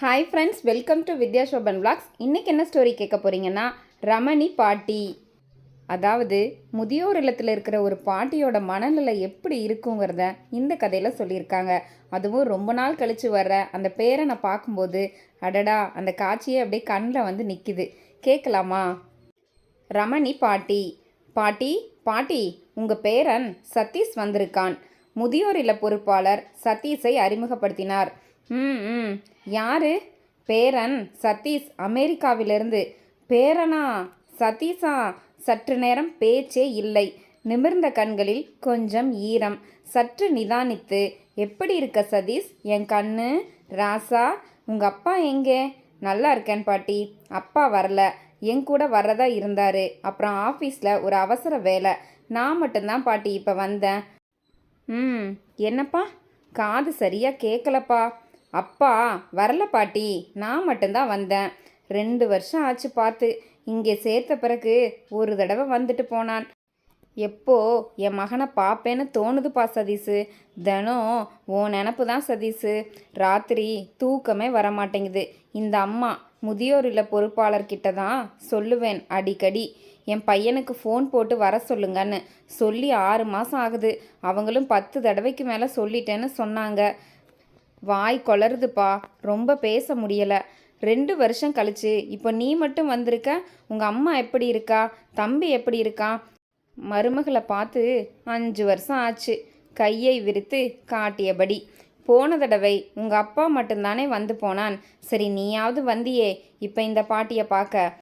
Hi friends welcome to Vidya Sobhan vlogs. இன்றைக்கி என்ன story கேட்க போகிறீங்கன்னா ரமணி பாட்டி. அதாவது முதியோர் இல்லத்தில் இருக்கிற ஒரு பாட்டியோட மனநிலை எப்படி இருக்குங்கிறத இந்த கதையில் சொல்லியிருக்காங்க. அதுவும் ரொம்ப நாள் கழித்து வர்ற அந்த பேரனை பார்க்கும்போது அடடா அந்த காட்சியே அப்படியே கண்ணில் வந்து நிற்கிது கேட்கலாமா? ரமணி பாட்டி. பாட்டி பாட்டி உங்கள் பேரன் சதீஷ் வந்திருக்கான். முதியோர் இல்ல பொறுப்பாளர் சதீஷை அறிமுகப்படுத்தினார். ம் ம். யார்? பேரன் சதீஷ் அமெரிக்காவிலிருந்து. பேரனா? சதீஷா? சற்று நேரம் பேச்சே இல்லை. நிமிர்ந்த கண்களில் கொஞ்சம் ஈரம். சற்று நிதானித்து எப்படி இருக்க சதீஷ்? என் கண்ணு? ராசா? உங்கள் அப்பா எங்கே? நல்லா இருக்கேன் பாட்டி. அப்பா வரல. என் கூட வர்றதா இருந்தாரு. அப்புறம் ஆஃபீஸில் ஒரு அவசர வேலை. நான் மட்டும்தான் பாட்டி இப்போ வந்தேன். ம். என்னப்பா? காது சரியாக கேட்கலப்பா அப்பா வரல பாட்டி நான் மட்டும்தான் வந்தேன். ரெண்டு வருஷம் ஆச்சு பார்த்து இங்கே சேர்த்த பிறகு ஒரு தடவை வந்துட்டு போனான். எப்போ என் மகனை பார்ப்பேன்னு தோணுதுப்பா சதீஸு தினம் உன் நினப்பு தான் சதீஸு ராத்திரி தூக்கமே வர மாட்டேங்குது இந்த அம்மா முதியோர் இல்ல பொறுப்பாளர்கிட்ட தான் சொல்லுவேன் அடிக்கடி. என் பையனுக்கு ஃபோன் போட்டு வர சொல்லுங்கன்னு. சொல்லி ஆறு மாதம் ஆகுது. அவங்களும் பத்து தடவைக்கு மேலே சொல்லிட்டேன்னு சொன்னாங்க. வாய் கொளருதுப்பா. ரொம்ப பேச முடியலை. ரெண்டு வருஷம் கழிச்சு இப்போ நீ மட்டும் வந்திருக்க? உங்கள் அம்மா எப்படி இருக்கா? தம்பி எப்படி இருக்கான் மருமகளை பார்த்து அஞ்சு வருஷம் ஆச்சு. கையை விரித்து காட்டியபடி. போன தடவை உங்கள் அப்பா மட்டும்தானே வந்து போனான். சரி நீயாவது வந்தியே. இப்போ இந்த பாட்டியை பார்க்க.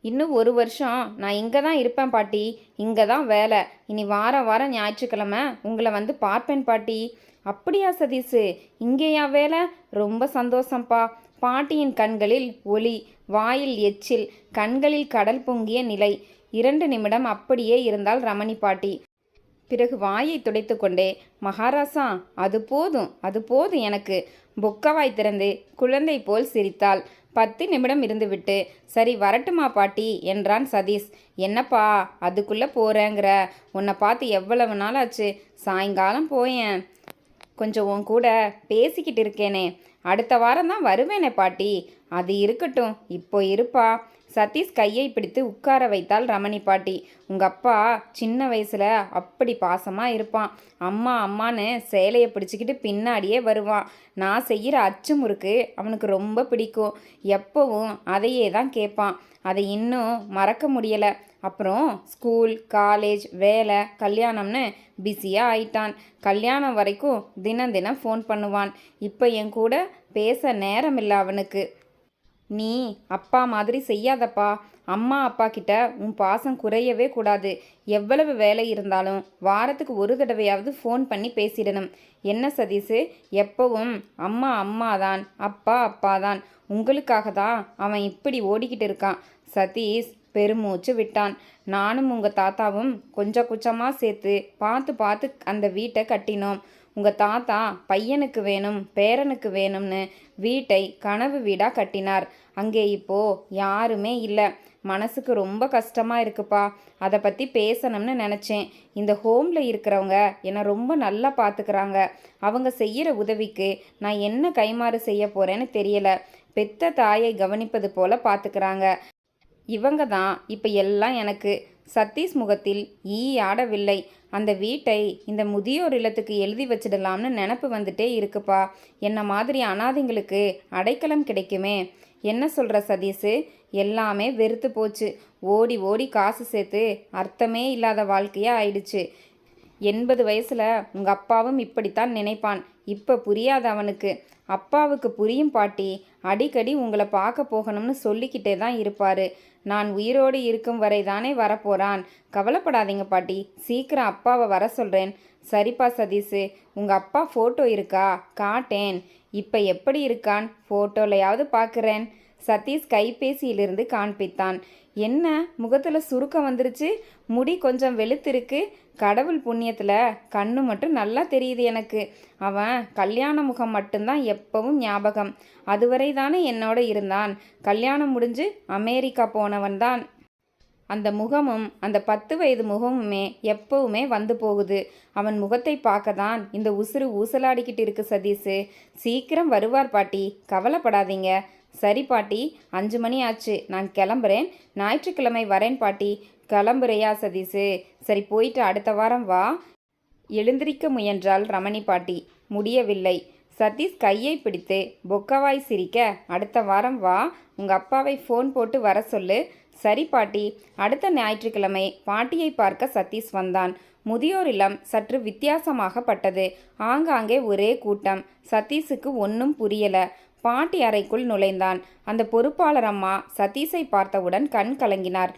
இன்னும் ஒரு வருஷம். நான் இங்கே தான் இருப்பேன் பாட்டி. இங்கே தான் வேலை. இனி வாரம் வாரம் ஞாயிற்றுக்கிழமை உங்களை வந்து பார்ப்பேன் பாட்டி. அப்படியா சதீஷு இங்கேயா வேலை? ரொம்ப சந்தோஷம்ப்பா பாட்டியின் கண்களில் ஒளி வாயில் எச்சில் கண்களில் கடல் பொங்கிய நிலை. இரண்டு நிமிடம் அப்படியே இருந்தால் ரமணி பாட்டி. பிறகு வாயை துடைத்து கொண்டே மகாராசா அது போதும் அது போதும் எனக்கு. பொக்கவாய் திறந்து குழந்தை போல் சிரித்தாள். பத்து நிமிடம் இருந்துவிட்டு சரி வரட்டுமா பாட்டி? என்றான் சதீஷ். என்னப்பா அதுக்குள்ளே போகிறேங்கிற உன்னை பார்த்து எவ்வளவு நாள் ஆச்சு சாயங்காலம் போயேன். கொஞ்சம் உன் கூட பேசிக்கிட்டு இருக்கேனே. அடுத்த வாரம் தான் வருவேனே பாட்டி. அது இருக்கட்டும். இப்போ இருப்பா. சதீஷ் கையை பிடித்து உட்கார வைத்தாள் ரமணி பாட்டி. உங்கள் அப்பா சின்ன வயசில் அப்படி பாசமாக இருப்பான். அம்மா அம்மான்னு சேலையை பிடிச்சிக்கிட்டு பின்னாடியே வருவான். நான் செய்கிற அச்சு முறுக்கு அவனுக்கு ரொம்ப பிடிக்கும். எப்போவும் அதையே தான் கேட்பான். அதை இன்னும் மறக்க முடியலை. அப்புறம் ஸ்கூல் காலேஜ் வேலை கல்யாணம்னு பிஸியாக ஆயிட்டான். கல்யாணம் வரைக்கும் தினம் தினம் ஃபோன் பண்ணுவான். இப்போ என் கூட பேச நேரம் இல்லை அவனுக்கு. நீ அப்பா மாதிரி செய்யாதப்பா. அம்மா அப்பா கிட்ட உன் பாசம் குறையவே கூடாது. எவ்வளவு வேலை இருந்தாலும் வாரத்துக்கு ஒரு தடவையாவது ஃபோன் பண்ணி பேசிடணும். என்ன சதீஷு எப்பவும் அம்மா அம்மா தான் அப்பா அப்பா தான் உங்களுக்காக தான் அவன் இப்படி ஓடிக்கிட்டு இருக்கான். சதீஷ் பெருமூச்சு விட்டான். நானும் உங்கள் தாத்தாவும் கொஞ்சம் கொஞ்சமாக சேர்த்து பார்த்து பார்த்து அந்த வீட்டை கட்டினோம். உங்கள் தாத்தா பையனுக்கு வேணும் பேரனுக்கு வேணும்னு வீட்டை கனவு வீடாக கட்டினார். அங்கே இப்போ யாருமே இல்லை. மனசுக்கு ரொம்ப கஷ்டமாக இருக்குப்பா. அதை பற்றி பேசணும்னு நினச்சேன். இந்த ஹோமில் இருக்கிறவங்க என்னை ரொம்ப நல்லா பார்த்துக்கிறாங்க அவங்க செய்கிற உதவிக்கு நான் என்ன கைமாறு செய்ய போகிறேன்னு தெரியல. பெத்த தாயை கவனிப்பது போல பார்த்துக்கிறாங்க இவங்க தான் இப்போ எல்லாம் எனக்கு. சதீஷ் முகத்தில் ஈ ஆடவில்லை. அந்த வீட்டை இந்த முதியோர் இல்லத்துக்கு எழுதி வச்சிடலாம்னு நினப்பு வந்துட்டே இருக்குப்பா. என்ன மாதிரி அனாதைங்களுக்கு அடைக்கலம் கிடைக்குமே. என்ன சொல்கிற சதீஷு? எல்லாமே வெறுத்து போச்சு. ஓடி ஓடி காசு சேர்த்து அர்த்தமே இல்லாத வாழ்க்கையாக ஆயிடுச்சு. எண்பது வயசில் உங்கள் அப்பாவும் இப்படித்தான் நினைப்பான். இப்போ புரியாது அவனுக்கு. அப்பாவுக்கு புரியும் பாட்டி அடிக்கடி உங்களை பார்க்க போகணும்னு சொல்லிக்கிட்டே தான் இருப்பார். நான் உயிரோடு இருக்கும் வரை தானே வரப்போகிறான் கவலைப்படாதீங்க பாட்டி. சீக்கிரம் அப்பாவை வர சொல்கிறேன் சரிப்பா சதீஷு உங்கள் அப்பா ஃபோட்டோ இருக்கா? காட்டேன். இப்போ எப்படி இருக்கான்? ஃபோட்டோலையாவது பார்க்குறேன் சதீஷ் கைபேசியிலிருந்து காண்பித்தான். என்ன? முகத்தில் சுருக்கம் வந்துருச்சு? முடி கொஞ்சம் வெளுத்திருக்கு. கடவுள் புண்ணியத்தில் கண்ணு மட்டும் நல்லா தெரியுது எனக்கு. அவன் கல்யாண முகம் மட்டும்தான் எப்பவும் ஞாபகம். அதுவரை தானே என்னோட இருந்தான். கல்யாணம் முடிஞ்சு அமெரிக்கா போனவன் தான். அந்த முகமும் அந்த பத்து வயது முகமுமே எப்பவுமே வந்து போகுது. அவன் முகத்தை பார்க்க தான் இந்த உசுறு ஊசலாடிக்கிட்டு இருக்கு சதீஷு. சீக்கிரம் வருவார் பாட்டி. கவலைப்படாதீங்க. சரி பாட்டி அஞ்சு மணி ஆச்சு. நான் கிளம்புறேன். ஞாயிற்றுக்கிழமை வரேன் பாட்டி. கிளம்புறையா சதீஷு சரி போயிட்டு அடுத்த வாரம் வா. எழுந்திருக்க முயன்றாள் ரமணி பாட்டி. முடியவில்லை. சதீஷ் கையை பிடித்து பொக்கவாய் சிரிக்க அடுத்த வாரம் வா. உங்கள் அப்பாவை ஃபோன் போட்டு வர சொல்லு. சரி பாட்டி. அடுத்த ஞாயிற்றுக்கிழமை பாட்டியை பார்க்க சதீஷ் வந்தான். முதியோர் இல்லம் சற்று வித்தியாசமாகப்பட்டது. ஆங்காங்கே ஒரே கூட்டம். சதீஷுக்கு ஒன்றும் புரியல. பாட்டி அறைக்குள் நுழைந்தான். அந்த பொறுப்பாளர் அம்மா சதீஷை பார்த்தவுடன் கண் கலங்கினார்.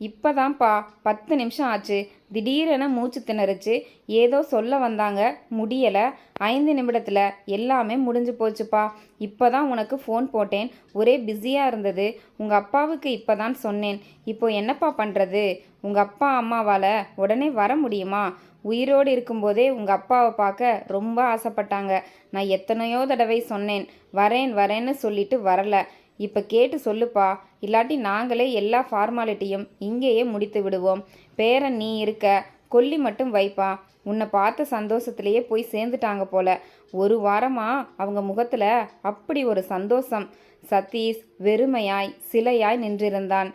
இப்போதான்ப்பா பத்து நிமிஷம் ஆச்சு. திடீரென மூச்சு திணறுச்சு. ஏதோ சொல்ல வந்தாங்க. முடியலை. ஐந்து நிமிடத்தில் எல்லாமே முடிஞ்சு போச்சுப்பா. இப்போ தான் உனக்கு ஃபோன் போட்டேன். ஒரே பிஸியாக இருந்தது. உங்கள் அப்பாவுக்கு இப்போ தான் சொன்னேன். இப்போ என்னப்பா பண்ணுறது உங்கள் அப்பா அம்மாவால் உடனே வர முடியுமா? உயிரோடு இருக்கும்போதே உங்கள் அப்பாவை பார்க்க ரொம்ப ஆசைப்பட்டாங்க. நான் எத்தனையோ தடவை சொன்னேன் வரேன் வரேன்னு சொல்லிட்டு வரல. இப்போ கேட்டு சொல்லுப்பா. இல்லாட்டி நாங்களே எல்லா ஃபார்மாலிட்டியும் இங்கேயே முடித்து விடுவோம். பேரன் நீ இருக்க கொல்லி மட்டும் வைப்பா. உன்னை பார்த்த சந்தோஷத்திலேயே போய் சேர்ந்துட்டாங்க போல. ஒரு வாரமா அவங்க முகத்தில் அப்படி ஒரு சந்தோஷம். சதீஷ் வெறுமையாய் சிலையாய் நின்றிருந்தான்.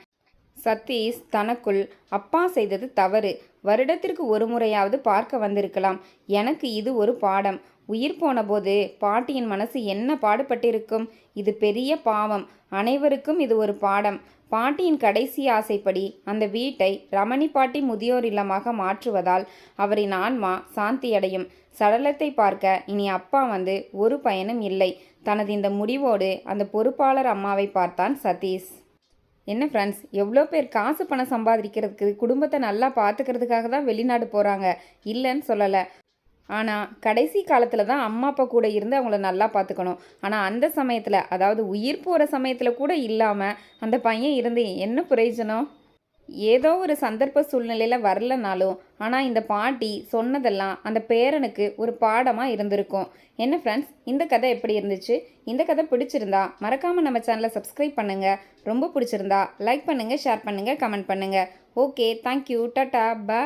சதீஷ் தனக்குள் அப்பா செய்தது தவறு. வருடத்திற்கு ஒரு முறையாவது பார்க்க வந்திருக்கலாம். எனக்கு இது ஒரு பாடம். உயிர் போனபோது பாட்டியின் மனசு என்ன பாடுபட்டிருக்கும்? இது பெரிய பாவம். அனைவருக்கும் இது ஒரு பாடம். பாட்டியின் கடைசி ஆசைப்படி அந்த வீட்டை ரமணி பாட்டி முதியோர் இல்லமாக மாற்றுவதால் அவரின் ஆன்மா சாந்தியடையும். சடலத்தை பார்க்க இனி அப்பா வந்து ஒரு பயனும் இல்லை. தனது இந்த முடிவோடு அந்த பொறுப்பாளர் அம்மாவை பார்த்தான் சதீஷ். என்ன ஃப்ரெண்ட்ஸ் எவ்வளோ பேர் காசு பணம் சம்பாதிக்கிறதுக்கு குடும்பத்தை நல்லா பார்த்துக்கிறதுக்காக தான் வெளிநாடு போகிறாங்க இல்லைன்னு சொல்லலை. ஆனால் கடைசி காலத்தில் தான் அம்மா அப்பா கூட இருந்து அவங்கள நல்லா பார்த்துக்கணும் ஆனால் அந்த சமயத்தில் அதாவது உயிர் போகிற சமயத்தில் கூட இல்லாமல் அந்த பையன் இருந்து என்ன பிரயோஜனம்? ஏதோ ஒரு சந்தர்ப்ப சூழ்நிலையில் வரலனாலும் ஆனால் இந்த பாட்டி சொன்னதெல்லாம் அந்த பேரனுக்கு ஒரு பாடமாக இருந்திருக்கும். என்ன ஃப்ரெண்ட்ஸ் இந்த கதை எப்படி இருந்துச்சு? இந்த கதை பிடிச்சிருந்தா மறக்காமல் நம்ம சேனலை சப்ஸ்கிரைப் பண்ணுங்கள் ரொம்ப பிடிச்சிருந்தா லைக் பண்ணுங்கள் ஷேர் பண்ணுங்கள் கமெண்ட் பண்ணுங்கள் ஓகே தேங்க்யூ டாட்டா பாய்